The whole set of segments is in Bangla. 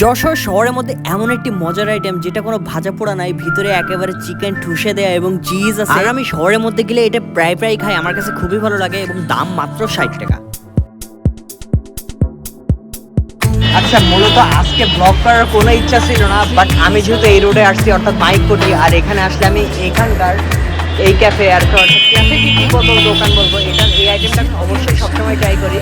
যশোর শহরের মধ্যে এমন একটি মজার আইটেম যেটা কোনো ভাজা পোড়া নাই, ভিতরে একেবারে চিকেন ঠুসে দেয়া এবং চিজ আছে। আর আমি শহরের মধ্যে গেলে এটা প্রায় প্রায় খাই, আমার কাছে খুবই ভালো লাগে এবং দাম মাত্র ষাট টাকা। আচ্ছা মূলত আজকে ব্লগ করার কোনো ইচ্ছা ছিল না বাট আমি যেহেতু এই রোডে আসছি, অর্থাৎ বাইক কোটি আর এখানে আসলে আমি এখানকার এই ক্যাফে আর ক্যাফে কি কি বলব, দোকান বলব, এটা এই আইটেমটা অবশ্যই সবসময় ট্রাই করি।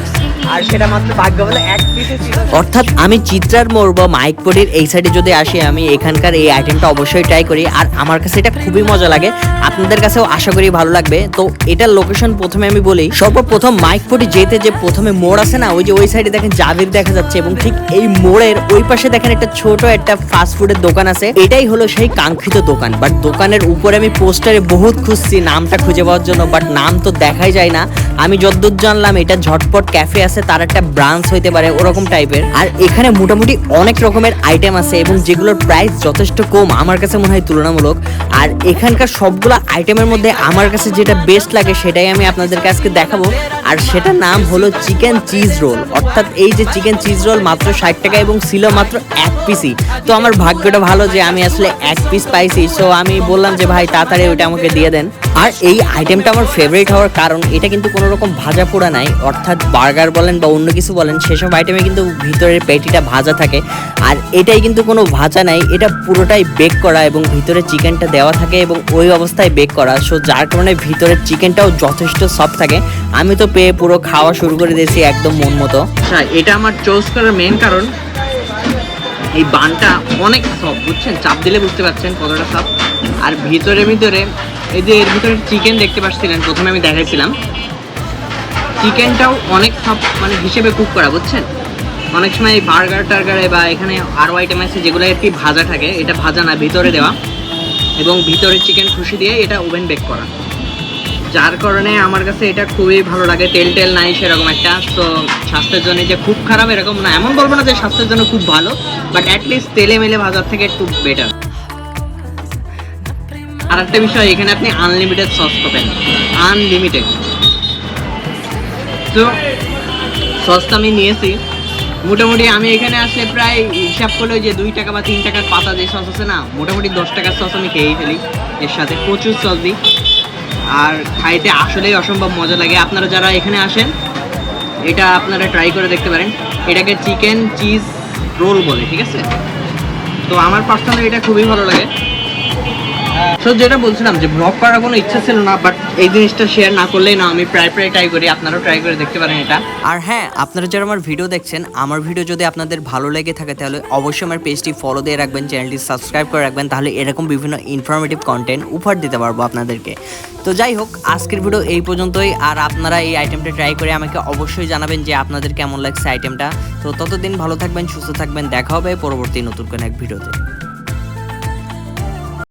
আর সেটা মাত্র ভাগ্য বলে এক পিসে ছিল। অর্থাৎ আমি চিত্রার মোড় বা মাইকপড়ির এই সাইডে যদি আসি, আমি এখানকার এই আইটেমটা অবশ্যই ট্রাই করি। আর আমার কাছে এটা খুবই মজা লাগে। আপনাদের কাছেও আশা করি ভালো লাগবে। তো এটার লোকেশন প্রথমে আমি বলি, সর্বপ্রথম মাইকপটি যেতে যে প্রথমে মোড় আছে না, ওই যে ওই সাইডে দেখেন জাবির দেখা যাচ্ছে এবং ঠিক এই মোড়ের ওই পাশে দেখেন একটা ছোট একটা ফাস্ট ফুডের দোকান আছে। এটাই হলো সেই কাঙ্ক্ষিত দোকান। বাট দোকানের উপরে আমি পোস্টারে বহুত খুঁজছি, নামটা খুঁজে পাওয়ার জন্য বাট নাম তো দেখাই যায় না। আমি যদ্দূর জানলাম, এটা ঝটপট ক্যাফে আছে, তার একটা ব্রাঞ্চ হইতে পারে, ওরকম টাইপের আর এখানে মোটামুটি অনেক রকমের আইটেম আছে, এবং যেগুলোর প্রাইস যথেষ্ট কম, আমার কাছে মনে হয় তুলনামূলক। আর এখানকার সবগুলো আইটেমের মধ্যে আমার কাছে যেটা বেস্ট লাগে, সেটাই আমি আপনাদেরকে আজকে দেখাবো। আর সেটা নাম হলো চিকেন চিজ রোল। অর্থাৎ এই যে চিকেন চিজ রোল মাত্র ষাট টাকা এবং ছিল মাত্র এক পিসই। তো আমার ভাগ্যটা ভালো যে আমি আসলে এক পিস পাইছি। সো আমি বললাম যে, ভাই, তাড়াতাড়ি ওইটা আমাকে দিয়ে দেন। আর এই আইটেমটা আমার ফেভারিট হওয়ার কারণ, এটা কিন্তু কোনো রকম ভাজা পোড়া নাই। অর্থাৎ বার্গার বলেন বা অন্য কিছু বলেন, সেসব আইটেমে কিন্তু ভিতরের পেটিটা ভাজা থাকে। আর এটাই কিন্তু কোনো ভাজা নাই, এটা পুরোটাই বেক করা এবং ভিতরে চিকেনটা দেওয়া থাকে এবং ওই অবস্থায় বেক করা। সো যার কারণে ভিতরের চিকেনটাও যথেষ্ট সফট থাকে। আমি তো পেয়ে পুরো খাওয়া শুরু করে দিয়েছি একদম মন মতো। আচ্ছা এটা আমার চয়েস করার মেন কারণ, এই বানটা অনেক সফট বুঝছেন? চাপ দিলে বুঝতে পারছেন কতটা সফট আর ভিতরে ভিতরে এই যে এর ভিতরে চিকেন দেখতে পাচ্ছিলেন, প্রথমে আমি দেখাইছিলাম। চিকেনটাও অনেক সব মানে হিসেবে কুক করা, বুঝছেন? অনেক সময় বার্গার টার্গারে বা এখানে আরও আইটেম আছে যেগুলো একটি ভাজা থাকে, এটা ভাজা না, ভিতরে দেওয়া। এবং ভিতরে চিকেন খুশি দিয়ে এটা ওভেন বেক করা। যার কারণে আমার কাছে এটা খুবই ভালো লাগে, তেল টেল নাই সেরকম একটা। তো স্বাস্থ্যের জন্য যে খুব খারাপ এরকম না, এমন বলব না যে স্বাস্থ্যের জন্য খুব ভালো বাট অ্যাটলিস্ট তেলে মেলে ভাজার থেকে একটু বেটার আর একটা বিষয়, এখানে আপনি আনলিমিটেড সস পাবেন। আনলিমিটেড তো সসটা আমি নিয়েছি। মোটামুটি আমি এখানে আসলে প্রায় হিসাব করলে যে দুই টাকা বা তিন টাকার পাতা যে সস আছে না, মোটামুটি দশ টাকার সস আমি খেয়েই ফেলি। এর সাথে প্রচুর সস দিই। আর খাইতে আসলেই অসম্ভব মজা লাগে। আপনারা যারা এখানে আসেন, এটা আপনারা ট্রাই করে দেখতে পারেন। এটাকে চিকেন চিজ রোল বলে, ঠিক আছে? তো আমার পার্সোনালি এটা খুবই ভালো লাগে। তো যেটা বলছিলাম যে ব্লগ করার কোনো ইচ্ছা ছিল না বাট এই জিনিসটা শেয়ার না করলেই না, আমি প্রায় প্রায় ট্রাই করি। আপনারাও ট্রাই করে দেখতে পারেন এটা। আর হ্যাঁ আপনারা যারা আমার ভিডিও দেখছেন, আমার ভিডিও যদি আপনাদের ভালো লেগে থাকে, তাহলে অবশ্যই আমার পেজটি ফলো দিয়ে রাখবেন চ্যানেলটি সাবস্ক্রাইব করে রাখবেন, তাহলে এরকম বিভিন্ন ইনফরমেটিভ কন্টেন্ট উপহার দিতে পারব আপনাদেরকে। তো যাই হোক, আজকের ভিডিও এই পর্যন্তই, আর আপনারা এই আইটেমটা ট্রাই করে আমাকে অবশ্যই জানাবেন যে আপনাদের কেমন লাগছে আইটেমটা তো ততদিন ভালো থাকবেন, সুস্থ থাকবেন, দেখা হবে পরবর্তী নতুন কোনো এক ভিডিওতে